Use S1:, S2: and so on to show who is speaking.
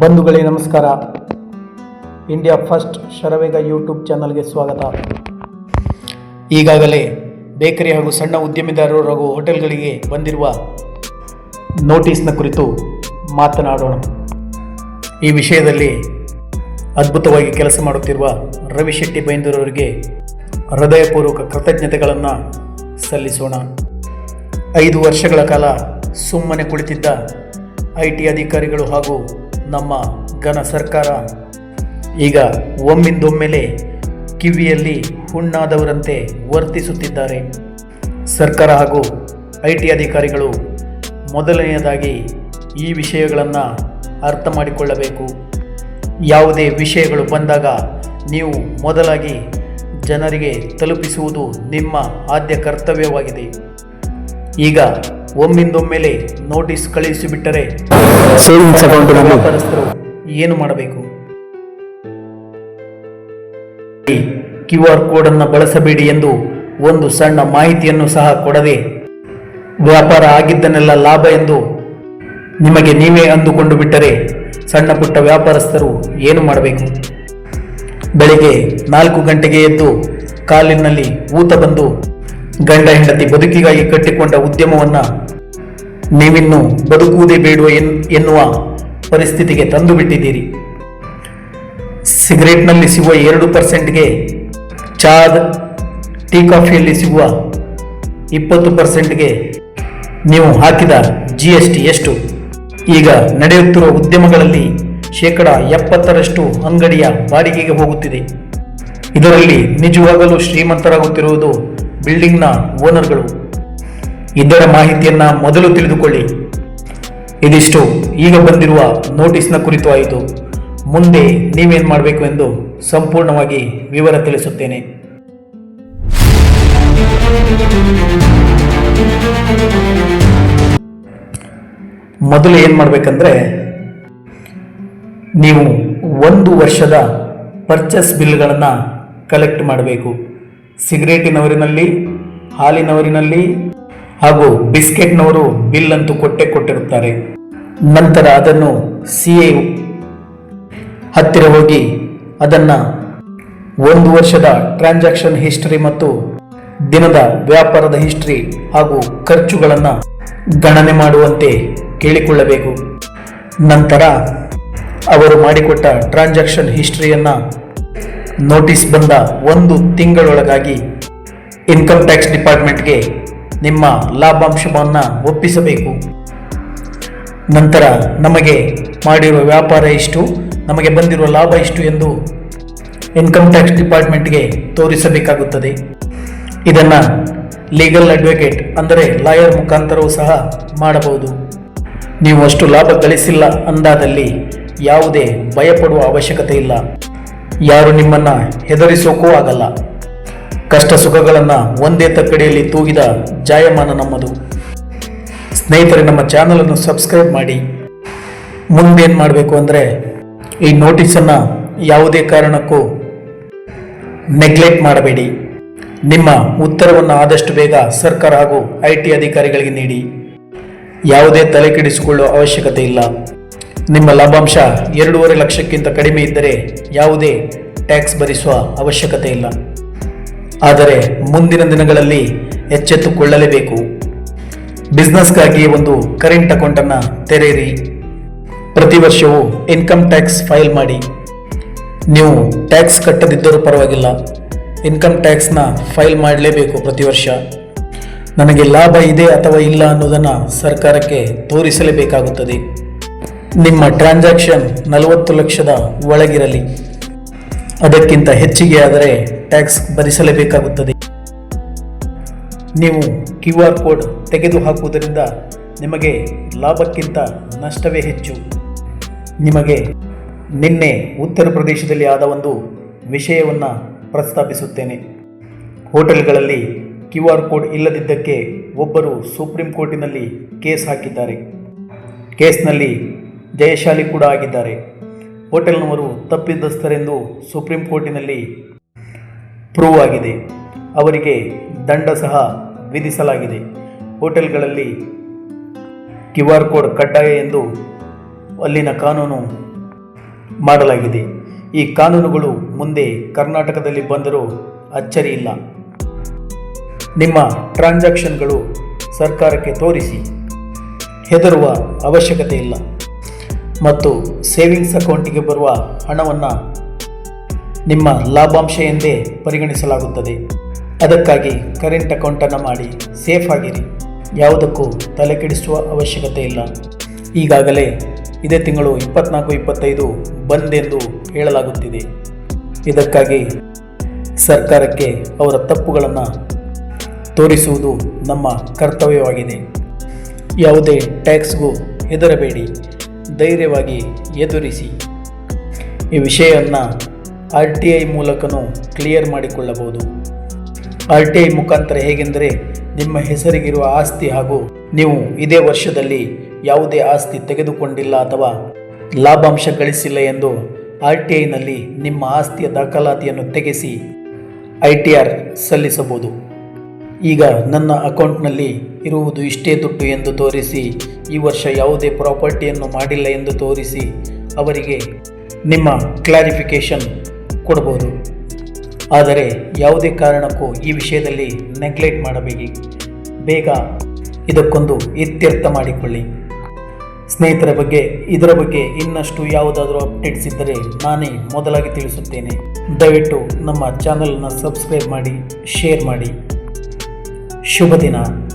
S1: ಬಂಧುಗಳೇ, ನಮಸ್ಕಾರ. India first ಶರವೇಗ YouTube ಚಾನಲ್ಗೆ ಸ್ವಾಗತ. ಈಗಾಗಲೇ ಬೇಕರಿ ಹಾಗೂ ಸಣ್ಣ ಉದ್ಯಮಿದಾರರು ಹಾಗೂ ಹೋಟೆಲ್ಗಳಿಗೆ ಬಂದಿರುವ ನೋಟಿಸ್ನ ಕುರಿತು ಮಾತನಾಡೋಣ. ಈ ವಿಷಯದಲ್ಲಿ ಅದ್ಭುತವಾಗಿ ಕೆಲಸ ಮಾಡುತ್ತಿರುವ ರವಿಶೆಟ್ಟಿ ಬೈಂದೂರವರಿಗೆ ಹೃದಯಪೂರ್ವಕ ಕೃತಜ್ಞತೆಗಳನ್ನು ಸಲ್ಲಿಸೋಣ. ಐದು ವರ್ಷಗಳ ಕಾಲ ಸುಮ್ಮನೆ ಕುಳಿತಿದ್ದ ಐ ಟಿ ಅಧಿಕಾರಿಗಳು ಹಾಗೂ ನಮ್ಮ ಘನ ಸರ್ಕಾರ. ಈಗ ಒಮ್ಮಿಂದೊಮ್ಮೆಲೆ ಕಿವಿಯಲ್ಲಿ ಹುಣ್ಣಾದವರಂತೆ ವರ್ತಿಸುತ್ತಿದ್ದಾರೆ. ಸರ್ಕಾರ ಹಾಗೂ ಐ ಟಿ ಅಧಿಕಾರಿಗಳು ಮೊದಲನೆಯದಾಗಿ ಈ ವಿಷಯಗಳನ್ನು ಅರ್ಥ ಮಾಡಿಕೊಳ್ಳಬೇಕು. ಯಾವುದೇ ವಿಷಯಗಳು ಬಂದಾಗ ನೀವು ಮೊದಲಾಗಿ ಜನರಿಗೆ ತಲುಪಿಸುವುದು ನಿಮ್ಮ ಆದ್ಯ ಕರ್ತವ್ಯವಾಗಿದೆ. ಈಗ ಒಮ್ಮಿಂದೊಮ್ಮೆಲೆ ನೋಟಿಸ್ ಕಳುಹಿಸಿಬಿಟ್ಟರೆ
S2: ಸೇವಿಂಗ್ಸ್ ಅಕೌಂಟ್
S1: ವ್ಯಾಪಾರಸ್ಥರು ಏನು ಮಾಡಬೇಕು? ಕ್ಯೂ ಆರ್ ಕೋಡ್ ಅನ್ನು ಬಳಸಬೇಡಿ ಎಂದು ಒಂದು ಸಣ್ಣ ಮಾಹಿತಿಯನ್ನು ಸಹ ಕೊಡದೆ ವ್ಯಾಪಾರ ಆಗಿದ್ದನ್ನೆಲ್ಲ ಲಾಭ ಎಂದು ನಿಮಗೆ ನೀವೇ ಅಂದುಕೊಂಡು ಬಿಟ್ಟರೆ ಸಣ್ಣ ಪುಟ್ಟ ವ್ಯಾಪಾರಸ್ಥರು ಏನು ಮಾಡಬೇಕು? ಬೆಳಿಗ್ಗೆ ನಾಲ್ಕು ಗಂಟೆಗೆ ಎದ್ದು ಕಾಲಿನಲ್ಲಿ ಊತ ಬಂದು ಗಂಡ ಹೆಂಡತಿ ಬದುಕಿಗಾಗಿ ಕಟ್ಟಿಕೊಂಡ ಉದ್ಯಮವನ್ನ ನೀವಿನ್ನು ಬದುಕುವುದೇ ಬೇಡುವ ಎನ್, ಎನ್ನುವ ಪರಿಸ್ಥಿತಿಗೆ ತಂದು ಬಿಟ್ಟಿದ್ದೀರಿ. ಸಿಗರೇಟ್ನಲ್ಲಿ ಸಿಗುವ ಎರಡು ಪರ್ಸೆಂಟ್ಗೆ ಚಾದ್ ಟೀ ಕಾಫಿಯಲ್ಲಿ ಸಿಗುವ ಇಪ್ಪತ್ತು ಪರ್ಸೆಂಟ್ಗೆ ನೀವು ಹಾಕಿದ ಜಿ ಎಸ್ ಟಿ ಎಷ್ಟು? ಈಗ ನಡೆಯುತ್ತಿರುವ ಉದ್ಯಮಗಳಲ್ಲಿ ಶೇಕಡ ಎಪ್ಪತ್ತರಷ್ಟು ಅಂಗಡಿಯ ಬಾಡಿಗೆಗೆ ಹೋಗುತ್ತಿದೆ. ಇದರಲ್ಲಿ ನಿಜವಾಗಲೂ ಶ್ರೀಮಂತರಾಗುತ್ತಿರುವುದು ಬಿಲ್ಡಿಂಗ್ನ ಓನರ್ಗಳು ಇದರ ಮಾಹಿತಿಯನ್ನ ಮೊದಲು ತಿಳಿದುಕೊಳ್ಳಿ. ಇದಿಷ್ಟು ಈಗ ಬಂದಿರುವ ನೋಟಿಸ್ನ ಕುರಿತು ಆಯಿತು. ಮುಂದೆ ನೀವೇನು ಮಾಡಬೇಕು ಎಂದು ಸಂಪೂರ್ಣವಾಗಿ ವಿವರ ತಿಳಿಸುತ್ತೇನೆ. ಮೊದಲು ಏನು ಮಾಡಬೇಕಂದ್ರೆ, ನೀವು ಒಂದು ವರ್ಷದ ಪರ್ಚೇಸ್ ಬಿಲ್ಗಳನ್ನು ಕಲೆಕ್ಟ್ ಮಾಡಬೇಕು. ಸಿಗರೇಟಿನವರಿನಲ್ಲಿ, ಹಾಲಿನವರಿನಲ್ಲಿ ಹಾಗೂ ಬಿಸ್ಕೆಟ್ನವರು ಬಿಲ್ ಅಂತೂ ಕೊಟ್ಟೆ ಕೊಟ್ಟಿರುತ್ತಾರೆ. ನಂತರ ಅದನ್ನು ಸಿ ಎ ಹತ್ತಿರ ಹೋಗಿ ಅದನ್ನು ಒಂದು ವರ್ಷದ ಟ್ರಾನ್ಸಾಕ್ಷನ್ ಹಿಸ್ಟರಿ ಮತ್ತು ದಿನದ ವ್ಯಾಪಾರದ ಹಿಸ್ಟ್ರಿ ಹಾಗೂ ಖರ್ಚುಗಳನ್ನು ಗಣನೆ ಮಾಡುವಂತೆ ಕೇಳಿಕೊಳ್ಳಬೇಕು. ನಂತರ ಅವರು ಮಾಡಿಕೊಟ್ಟ ಟ್ರಾನ್ಸಾಕ್ಷನ್ ಹಿಸ್ಟರಿಯನ್ನು ನೋಟಿಸ್ ಬಂದ ಒಂದು ತಿಂಗಳೊಳಗಾಗಿ ಇನ್ಕಮ್ ಟ್ಯಾಕ್ಸ್ ಡಿಪಾರ್ಟ್ಮೆಂಟ್ಗೆ ನಿಮ್ಮ ಲಾಭಾಂಶವನ್ನು ಒಪ್ಪಿಸಬೇಕು. ನಂತರ ನಮಗೆ ಮಾಡಿರುವ ವ್ಯಾಪಾರ ಇಷ್ಟು, ನಮಗೆ ಬಂದಿರುವ ಲಾಭ ಇಷ್ಟು ಎಂದು ಇನ್ಕಮ್ ಟ್ಯಾಕ್ಸ್ ಡಿಪಾರ್ಟ್ಮೆಂಟ್ಗೆ ತೋರಿಸಬೇಕಾಗುತ್ತದೆ. ಇದನ್ನು ಲೀಗಲ್ ಅಡ್ವೊಕೇಟ್ ಅಂದರೆ ಲಾಯರ್ ಮುಖಾಂತರವೂ ಸಹ ಮಾಡಬಹುದು. ನೀವು ಅಷ್ಟು ಲಾಭ ಗಳಿಸಿಲ್ಲ ಅಂದಾದಲ್ಲಿ ಯಾವುದೇ ಭಯಪಡುವ ಅವಶ್ಯಕತೆ ಇಲ್ಲ. ಯಾರು ನಿಮ್ಮನ್ನು ಹೆದರಿಸೋಕೂ ಆಗಲ್ಲ. ಕಷ್ಟ ಸುಖಗಳನ್ನು ಒಂದೇ ತಕ್ಕಡಿಯಲ್ಲಿ ತೂಗಿದ ಜಾಯಮಾನ ನಮ್ಮದು. ಸ್ನೇಹಿತರೆ, ನಮ್ಮ ಚಾನಲನ್ನು ಸಬ್ಸ್ಕ್ರೈಬ್ ಮಾಡಿ. ಮುಂದೇನು ಮಾಡಬೇಕು ಅಂದರೆ ಈ ನೋಟಿಸನ್ನು ಯಾವುದೇ ಕಾರಣಕ್ಕೂ ನೆಗ್ಲೆಕ್ಟ್ ಮಾಡಬೇಡಿ. ನಿಮ್ಮ ಉತ್ತರವನ್ನು ಆದಷ್ಟು ಬೇಗ ಸರ್ಕಾರ ಹಾಗೂ ಐ ಟಿ ಅಧಿಕಾರಿಗಳಿಗೆ ನೀಡಿ. ಯಾವುದೇ ತಲೆ ಕೆಡಿಸಿಕೊಳ್ಳುವ ಅವಶ್ಯಕತೆ ಇಲ್ಲ. ನಿಮ್ಮ ಲಾಭಾಂಶ ಎರಡೂವರೆ ಲಕ್ಷಕ್ಕಿಂತ ಕಡಿಮೆ ಇದ್ದರೆ ಯಾವುದೇ ಟ್ಯಾಕ್ಸ್ ಭರಿಸುವ ಅವಶ್ಯಕತೆ ಇಲ್ಲ. ಆದರೆ ಮುಂದಿನ ದಿನಗಳಲ್ಲಿ ಎಚ್ಚೆತ್ತುಕೊಳ್ಳಲೇಬೇಕು. ಬಿಸ್ನೆಸ್ಗಾಗಿ ಒಂದು ಕರೆಂಟ್ ಅಕೌಂಟನ್ನು ತೆರೆಯಿರಿ. ಪ್ರತಿ ವರ್ಷವೂ ಇನ್ಕಮ್ ಟ್ಯಾಕ್ಸ್ ಫೈಲ್ ಮಾಡಿ. ನೀವು ಟ್ಯಾಕ್ಸ್ ಕಟ್ಟದಿದ್ದರೂ ಪರವಾಗಿಲ್ಲ. ಇನ್ಕಮ್ ಟ್ಯಾಕ್ಸ್ನ ಫೈಲ್ ಮಾಡಲೇಬೇಕು ಪ್ರತಿ ವರ್ಷ. ನನಗೆ ಲಾಭ ಇದೆ ಅಥವಾ ಇಲ್ಲ ಅನ್ನೋದನ್ನು ಸರ್ಕಾರಕ್ಕೆ ತೋರಿಸಲೇಬೇಕಾಗುತ್ತದೆ. ನಿಮ್ಮ ಟ್ರಾನ್ಸಾಕ್ಷನ್ ನಲವತ್ತು ಲಕ್ಷದ ಒಳಗಿರಲಿ. ಅದಕ್ಕಿಂತ ಹೆಚ್ಚಿಗೆ ಆದರೆ ಟ್ಯಾಕ್ಸ್ ಭರಿಸಲೇಬೇಕಾಗುತ್ತದೆ. ನೀವು ಕ್ಯೂ ಆರ್ ಕೋಡ್ ತೆಗೆದುಹಾಕುವುದರಿಂದ ನಿಮಗೆ ಲಾಭಕ್ಕಿಂತ ನಷ್ಟವೇ ಹೆಚ್ಚು. ನಿಮಗೆ ನಿನ್ನೆ ಉತ್ತರ ಪ್ರದೇಶದಲ್ಲಿ ಆದ ಒಂದು ವಿಷಯವನ್ನು ಪ್ರಸ್ತಾಪಿಸುತ್ತೇನೆ. ಹೋಟೆಲ್ಗಳಲ್ಲಿ ಕ್ಯೂ ಆರ್ ಕೋಡ್ ಇಲ್ಲದಿದ್ದಕ್ಕೆ ಒಬ್ಬರು ಸುಪ್ರೀಂ ಕೋರ್ಟಿನಲ್ಲಿ ಕೇಸ್ ಹಾಕಿದ್ದಾರೆ. ಕೇಸ್ನಲ್ಲಿ ಜಯಶಾಲಿ ಕೂಡ ಆಗಿದ್ದಾರೆ. ಹೋಟೆಲ್ನವರು ತಪ್ಪಿದಸ್ಥರೆಂದು ಸುಪ್ರೀಂ ಕೋರ್ಟಿನಲ್ಲಿ ಪ್ರೂವ್ ಆಗಿದೆ. ಅವರಿಗೆ ದಂಡ ಸಹ ವಿಧಿಸಲಾಗಿದೆ. ಹೋಟೆಲ್ಗಳಲ್ಲಿ ಕ್ಯೂ ಆರ್ ಕೋಡ್ ಕಡ್ಡಾಯ ಎಂದು ಅಲ್ಲಿನ ಕಾನೂನು ಮಾಡಲಾಗಿದೆ. ಈ ಕಾನೂನುಗಳು ಮುಂದೆ ಕರ್ನಾಟಕದಲ್ಲಿ ಬಂದರೂ ಅಚ್ಚರಿ ಇಲ್ಲ. ನಿಮ್ಮ ಟ್ರಾನ್ಸಾಕ್ಷನ್ಗಳು ಸರ್ಕಾರಕ್ಕೆ ತೋರಿಸಿ. ಹೆದರುವ ಅವಶ್ಯಕತೆ ಇಲ್ಲ. ಮತ್ತು ಸೇವಿಂಗ್ಸ್ ಅಕೌಂಟಿಗೆ ಬರುವ ಹಣವನ್ನು ನಿಮ್ಮ ಲಾಭಾಂಶ ಎಂದೇ ಪರಿಗಣಿಸಲಾಗುತ್ತದೆ. ಅದಕ್ಕಾಗಿ ಕರೆಂಟ್ ಅಕೌಂಟನ್ನು ಮಾಡಿ ಸೇಫ್ ಆಗಿರಿ. ಯಾವುದಕ್ಕೂ ತಲೆ ಕೆಡಿಸುವ ಅವಶ್ಯಕತೆ ಇಲ್ಲ. ಈಗಾಗಲೇ ಇದೇ ತಿಂಗಳು ಇಪ್ಪತ್ನಾಲ್ಕು, ಇಪ್ಪತ್ತೈದು ಬಂದೆಂದು ಹೇಳಲಾಗುತ್ತಿದೆ. ಇದಕ್ಕಾಗಿ ಸರ್ಕಾರಕ್ಕೆ ಅವರ ತಪ್ಪುಗಳನ್ನು ತೋರಿಸುವುದು ನಮ್ಮ ಕರ್ತವ್ಯವಾಗಿದೆ. ಯಾವುದೇ ಟ್ಯಾಕ್ಸ್ಗೂ ಹೆದರಬೇಡಿ. ಧೈರ್ಯವಾಗಿ ಎದುರಿಸಿ. ಈ ವಿಷಯವನ್ನು ಆರ್ ಟಿ ಐ ಮೂಲಕನೂ ಕ್ಲಿಯರ್ ಮಾಡಿಕೊಳ್ಳಬಹುದು. ಆರ್ ಟಿ ಐ ಮುಖಾಂತರ ಹೇಗೆಂದರೆ ನಿಮ್ಮ ಹೆಸರಿಗಿರುವ ಆಸ್ತಿ ಹಾಗೂ ನೀವು ಇದೇ ವರ್ಷದಲ್ಲಿ ಯಾವುದೇ ಆಸ್ತಿ ತೆಗೆದುಕೊಂಡಿಲ್ಲ ಅಥವಾ ಲಾಭಾಂಶ ಗಳಿಸಿಲ್ಲ ಎಂದು ಆರ್ ಟಿ ಐನಲ್ಲಿ ನಿಮ್ಮ ಆಸ್ತಿಯ ದಾಖಲಾತಿಯನ್ನು ತೆಗೆಸಿ ಐ ಟಿ ಆರ್ ಸಲ್ಲಿಸಬಹುದು. ಈಗ ನನ್ನ ಅಕೌಂಟ್ನಲ್ಲಿ ಇರುವುದು ಇಷ್ಟೇ ದುಡ್ಡು ಎಂದು ತೋರಿಸಿ, ಈ ವರ್ಷ ಯಾವುದೇ ಪ್ರಾಪರ್ಟಿಯನ್ನು ಮಾಡಿಲ್ಲ ಎಂದು ತೋರಿಸಿ ಅವರಿಗೆ ನಿಮ್ಮ ಕ್ಲಾರಿಫಿಕೇಷನ್ ಕೊಡಬಹುದು ಆದರೆ ಯಾವುದೇ ಕಾರಣಕ್ಕೂ ಈ ವಿಷಯದಲ್ಲಿ ನೆಗ್ಲೆಕ್ಟ್ ಮಾಡಬೇಡಿ. ಬೇಗ ಇದಕ್ಕೊಂದು ಇತ್ಯರ್ಥ ಮಾಡಿಕೊಳ್ಳಿ. ಸ್ನೇಹಿತರ ಬಗ್ಗೆ, ಇದರ ಬಗ್ಗೆ ಇನ್ನಷ್ಟು ಯಾವುದಾದರೂ ಅಪ್ಡೇಟ್ಸ್ ಇದ್ದರೆ ನಾನೇ ಮೊದಲಾಗಿ ತಿಳಿಸುತ್ತೇನೆ. ದಯವಿಟ್ಟು ನಮ್ಮ ಚಾನಲನ್ನು ಸಬ್ಸ್ಕ್ರೈಬ್ ಮಾಡಿ, ಶೇರ್ ಮಾಡಿ. शुभ दिना